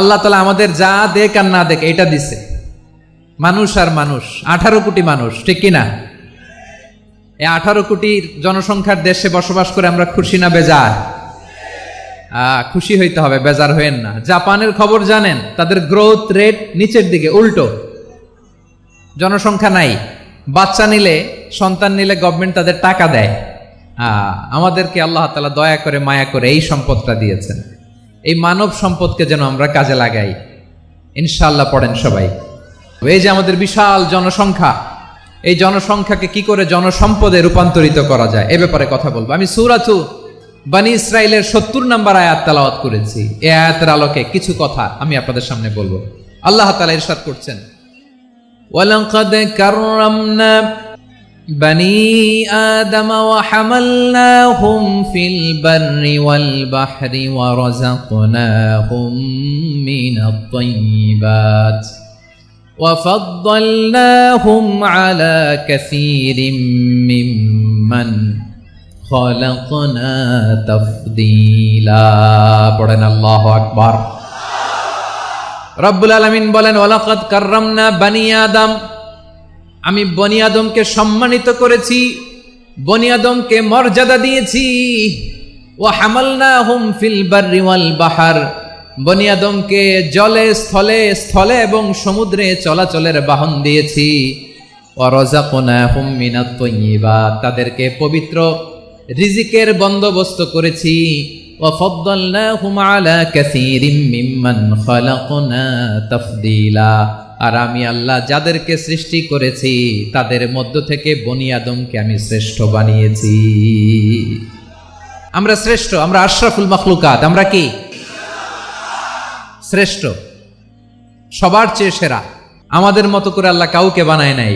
আল্লাহ তালা আমাদের যা দেখ আর না দেখ, এটা দিছে। মানুষ আর মানুষ, আঠারো কোটি মানুষ, ঠিক কিনা? এই আঠারো কোটি জনসংখ্যার দেশে বসবাস করে আমরা খুশি না বেজার? খুশি হইতে হবে, বেজার হইেন না। জাপানের খবর জানেন, তাদের গ্রোথ রেট নিচের দিকে, উল্টো। জনসংখ্যা নাই। বাচ্চা নিলে, সন্তান নিলে গভর্নমেন্ট তাদের টাকা দেয়। আমাদেরকে আল্লাহ তালা দয়া করে, মায়া করে এই সম্পদটা দিয়েছেন। এই মানব সম্পদকে যেন আমরা কাজে লাগাই। ইনশাল্লাহ পড়েন সবাই। এই যে আমাদের বিশাল জনসংখ্যা, এই জনসংখ্যাকে কি করে জনসম্পদে রূপান্তরিত করা যায়, এ ব্যাপারে কথা বলব। আমি সুরাচু বানি ইসরায়েলের সত্তর নাম্বার আয়াত তালাওয়াত করেছি। এ আয়াতের আলোকে কিছু কথা আমি আপনাদের সামনে বলব। আল্লাহ তালা ইরশাদ করছেন, ওয়ালাকাদ কারণ بني آدم وحملناهم في البر والبحر ورزقناهم من الطيبات وفضلناهم على كثير ممن خلقنا تفضيلا قرن الله أكبر رب العالمين بولن ولقد كرمنا بني آدم আমি বনি আদমকে সম্মানিত করেছি, বনি আদমকে মর্যাদা দিয়েছি। ও হামালনা হুম ফিল বাররি ওয়াল বাহার। বনি আদমকে জলে, স্থলে স্থলে এবং সমুদ্রে চলাচলের বাহন দিয়েছি। ও রজাকোনা হুম মিনাত তাদেরকে পবিত্র রিজিকের বন্দোবস্ত করেছি। وفضلناهم على كثير ممن خلقنا تفضيلا আর আমি আল্লাহ যাদেরকে সৃষ্টি করেছি তাদের মধ্য থেকে বনি আদমকে আমি শ্রেষ্ঠ বানিয়েছি আমরা শ্রেষ্ঠ আমরা আশরাফুল মখলুকাত আমরা কি শ্রেষ্ঠ সবার চেয়ে সেরা আমাদের মতো করে আল্লাহ কাউকে বানায় নাই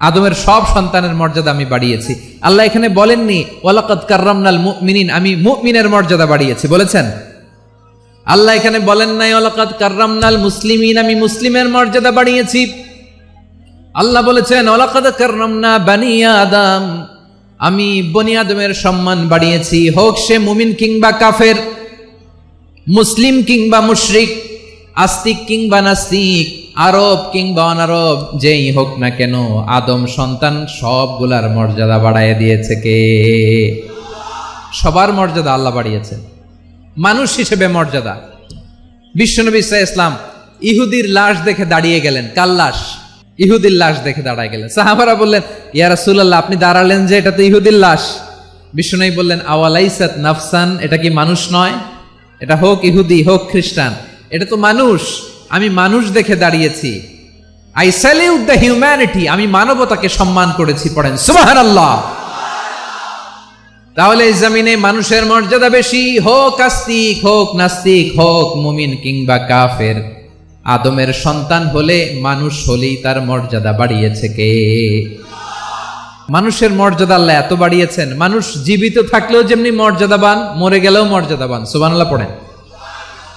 আদমের সব সন্তানের মর্যাদা আমি বাড়িয়েছি। আল্লাহ এখানে বলেননি, ওয়ালাকাদ কার্রামনাল মুমিনিন আমি মুমিনের মর্যাদা বাড়িয়েছি। বলেছেন? আল্লাহ এখানে বলেন নাই, ওয়ালাকাদ কার্রামনাল মুসলিমিন আমি মুসলিমের মর্যাদা বাড়িয়েছি। আল্লাহ বলেছেন, ওয়ালাকাদ কার্রামনা বানি আদম আমি বনি আদমের সম্মান বাড়িয়েছি। হোক সে মুমিন কিংবা কাফের, মুসলিম কিংবা মুশরিক আস্তিক কিংবা নাস্তিক, আরব কিংবা অনারব, যেই হোক না কেন, আদম সন্তান সবগুলার মর্যাদা বাড়ায় দিয়েছে কে? সবার মর্যাদা আল্লাহ বাড়িয়েছেন। মানুষ হিসেবে মর্যাদা। বিশ্বনবী ইসা ইসলাম ইহুদির লাশ দেখে দাঁড়িয়ে গেলেন। কাল লাশ? ইহুদির লাশ দেখে দাঁড়ায় গেলেন। সাহাবারা বললেন, ইয়া রাসূলুল্লাহ, আপনি দাঁড়ালেন যে এটা তো ইহুদির লাশ। বিশ্বনবী বললেন, আওয়ালাইসাত নাফসান, এটা কি মানুষ নয়? এটা হোক ইহুদি, হোক খ্রিস্টান। এটা তো মানুষ। আমি মানুষ দেখে দাঁড়িয়েছি। আই স্যালিউট দ্য হিউম্যানিটি আমি মানবতাকে সম্মান করেছি পড়েন। সুবাহান আল্লাহ তাহলে এই জমিনে মানুষের মর্যাদা বেশি। হোক আস্তিক, হোক নাস্তিক, হোক মুমিন কিংবা কাফের। আদমের সন্তান হলে মানুষ হলেই তার মর্যাদা বাড়িয়েছে কে? মানুষের মর্যাদা আল্লাহ এত বাড়িয়েছেন। মানুষ জীবিত থাকলেও যেমনি মর্যাদাবান, মরে গেলেও মর্যাদাবান। সুবানাল্লাহ পড়েন।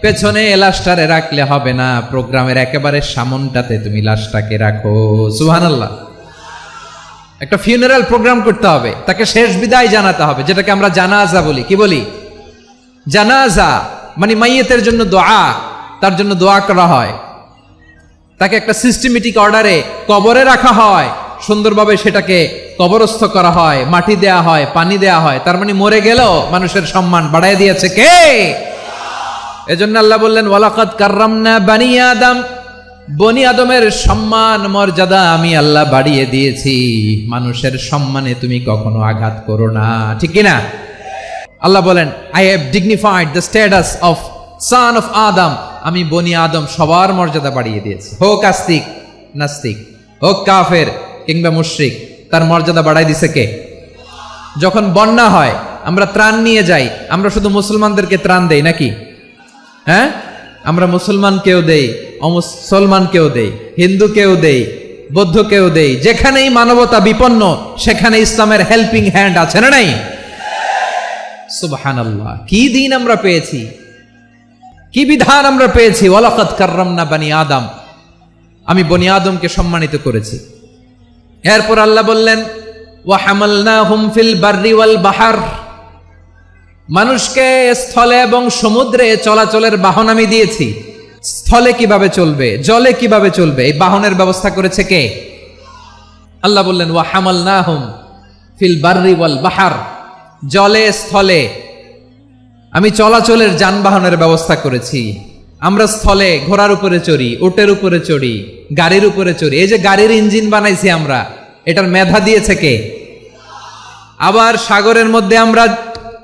পেছনে লাশটারে রাখলে হবে না। প্রোগ্রামের একেবারে সামনটাতে তুমি লাশটাকে রাখো। সুহানাল্লাহ একটা ফিউনারাল প্রোগ্রাম করতে হবে। তাকে শেষ বিদায় জানাতে হবে, যেটাকে আমরা জানাজা বলি। কি বলি? জানাজা মানে মাইয়েতের জন্য দোয়া, তার জন্য দোয়া করা হয়। তাকে একটা সিস্টেমেটিক অর্ডারে কবরে রাখা হয়। সুন্দরভাবে সেটাকে কবরস্থ করা হয়, মাটি দেয়া হয়, পানি দেয়া হয়। তার মানে মরে গেলেও মানুষের সম্মান বাড়াই দিয়েছে কে? এজন্য আল্লাহ বললেন ওয়ালাকাত কাররামনা বানি আদম। বনি আদমের সম্মান, মর্যাদা আমি আল্লাহ বাড়িয়ে দিয়েছি। মানুষের সম্মানে তুমি কখনো আঘাত করো না। ঠিক কি না আল্লাহ বলেন I have dignified the status of son of Adam আমি বনি আদম সবার মর্যাদা বাড়িয়ে দিয়েছি। হোক আস্তিক, নাস্তিক, হোক কাফের কিংবা মুশরিক, তার মর্যাদা বাড়াই দিছে কে? যখন বন্যা হয়, আমরা ত্রাণ নিয়ে যাই, আমরা শুধু মুসলমানদেরকে ত্রাণ দেই নাকি? হ্যাঁ? আমরা মুসলমানকেও দেই অমুসলমানকেও দেই হিন্দুকেও দেই বৌদ্ধকেও দেই, যেখানেই মানবতা বিপন্ন, সেখানে ইসলামের হেল্পিং হ্যান্ড আছে না নাই? সুবহান কি দিন আমরা পেয়েছি? কি বিধান আমরা পেয়েছি? ওয়ালাকাত কাররামনা বানি আদম। আমি বনি আদমকে সম্মানিত করেছি। এরপর আল্লাহ বললেন, ওয়া হামালনাহুম ফিল বাররি ওয়াল বাহার। মানুষকে স্থলে এবং সমুদ্রে চলাচলের বাহন আমি দিয়েছি। স্থলে কীভাবে চলবে? জলে কীভাবে চলবে? এই বাহনের ব্যবস্থা করেছে কে? আল্লাহ বললেন ওয়া হামালনাহুম ফিল বাররি ওয়াল বাহার। জলে, স্থলে। আমি চলাচলের যানবাহনের ব্যবস্থা করেছি। আমরা স্থলে ঘোড়ার উপরে চড়ি ওটের উপরে চড়ি, গাড়ির উপরে চড়ি। এই যে গাড়ির ইঞ্জিন বানাইছি আমরা, এটার মেধা দিয়েছে কে? আবার সাগরের মধ্যে আমরা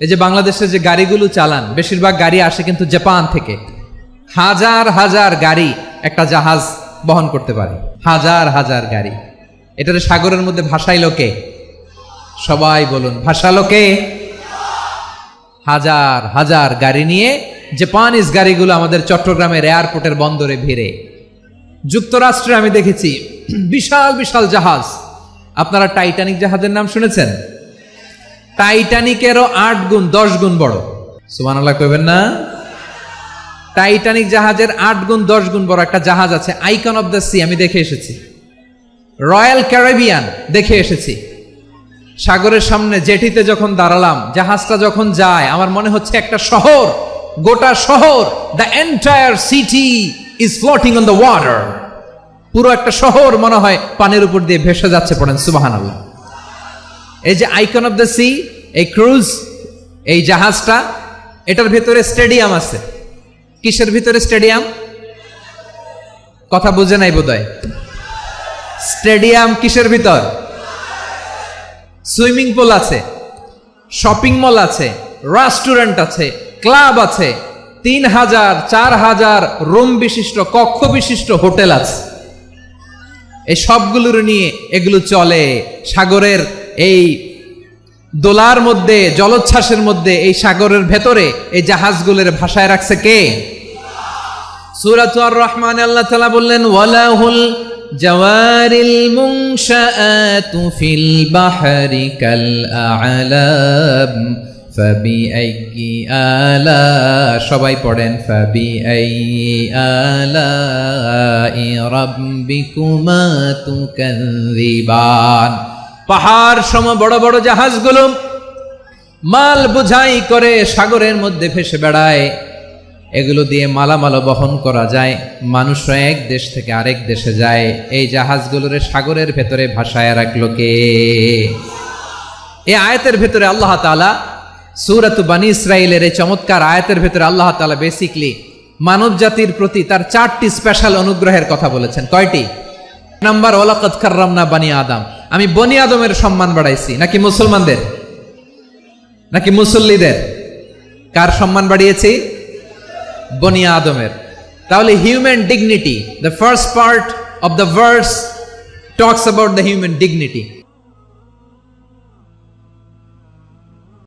এই যে বাংলাদেশে যে গাড়িগুলো চালান, বেশিরভাগ গাড়ি আসে কিন্তু জাপান থেকে। হাজার হাজার গাড়ি একটা জাহাজ বহন করতে পারে। হাজার হাজার গাড়ি। এটার সাগরের মধ্যে ভাষাই লোকে সবাই বলুন, ভাসালো লোকে হাজার হাজার গাড়ি নিয়ে জাপানিজ গাড়িগুলো আমাদের চট্টগ্রামের এয়ারপোর্টের বন্দরে ভিড়ে। যুক্তরাষ্ট্রে আমি দেখেছি বিশাল বিশাল জাহাজ। আপনারা টাইটানিক জাহাজের নাম শুনেছেন? টাইটানিকেরও আট গুণ, দশ গুণ বড়। সুমান আল্লাহ কইবেন না? টাইটানিক জাহাজের আট গুণ, দশ গুণ বড় একটা জাহাজ আছে আইকন অফ দ্য সি আমি দেখে এসেছি। রয়্যাল ক্যারেবিয়ান দেখে এসেছি। সাগরের সামনে জেটিতে যখন দাঁড়ালাম, জাহাজটা যখন যায়, আমার মনে হচ্ছে একটা শহর, গোটা শহর the entire city is floating on the water পুরো একটা শহর মনে হয় পানির উপর দিয়ে ভেসে যাচ্ছে, পড়েন সুবাহান আল্লাহ এই যে আইকন অফ দ্য সি এই ক্রুজ, এই জাহাজটা, এটার ভিতরে স্টেডিয়াম আছে। কিসের ভিতরে স্টেডিয়াম? কথা বুঝে নাই বোধহয়। স্টেডিয়াম কিসের ভিতর? সুইমিং পুল আছে, শপিং মল আছে, রেস্টুরেন্ট আছে, ক্লাব আছে তিন হাজার চার হাজার রুম বিশিষ্ট, কক্ষ বিশিষ্ট হোটেল আছে। এই সবগুলোর নিয়ে এগুলো চলে সাগরের এই দোলার মধ্যে, জলোচ্ছ্বাসের মধ্যে, এই সাগরের ভেতরে, এই জাহাজগুলোর ভাষায় রাখছে কে? সুরাত আর রহমান আল্লাহ তালা বললেন, ওয়ালাহুল জাওয়ারিল মুনশাআতু ফিল বাহরি কাল আ'লাম ফাবিআইয়ি আলা সবাই পড়েন ফাবিআইয়ি আলাই রাব্বিকুমা তুকাযিবান পাহাড় সম বড় বড় জাহাজগুলো মাল বোঝাই করে সাগরের মধ্যে ভেসে বেড়ায়। এগুলো দিয়ে মালামাল বহন করা যায়। মানুষরা এক দেশ থেকে আরেক দেশে যায়। এই জাহাজগুলোরে সাগরের ভেতরে ভাসায় রাখল কে? এই আয়াতের ভেতরে আল্লাহ তাআলা সুরাত বানি ইসরায়েলের এই চমৎকার আয়াতের ভেতরে আল্লাহ তালা বেসিকলি মানব জাতির প্রতি তার চারটি স্পেশাল অনুগ্রহের কথা বলেছেন। কয়টি? নাম্বার ওলাকত কার্রামনা বানি আদম। আমি বনি আদমের সম্মান বাড়াইছি। নাকি মুসলমানদের? নাকি মুসল্লিদের? কার সম্মান বাড়িয়েছি? বনি আদমের। তাহলে human dignity the first part of the verse talks about the human dignity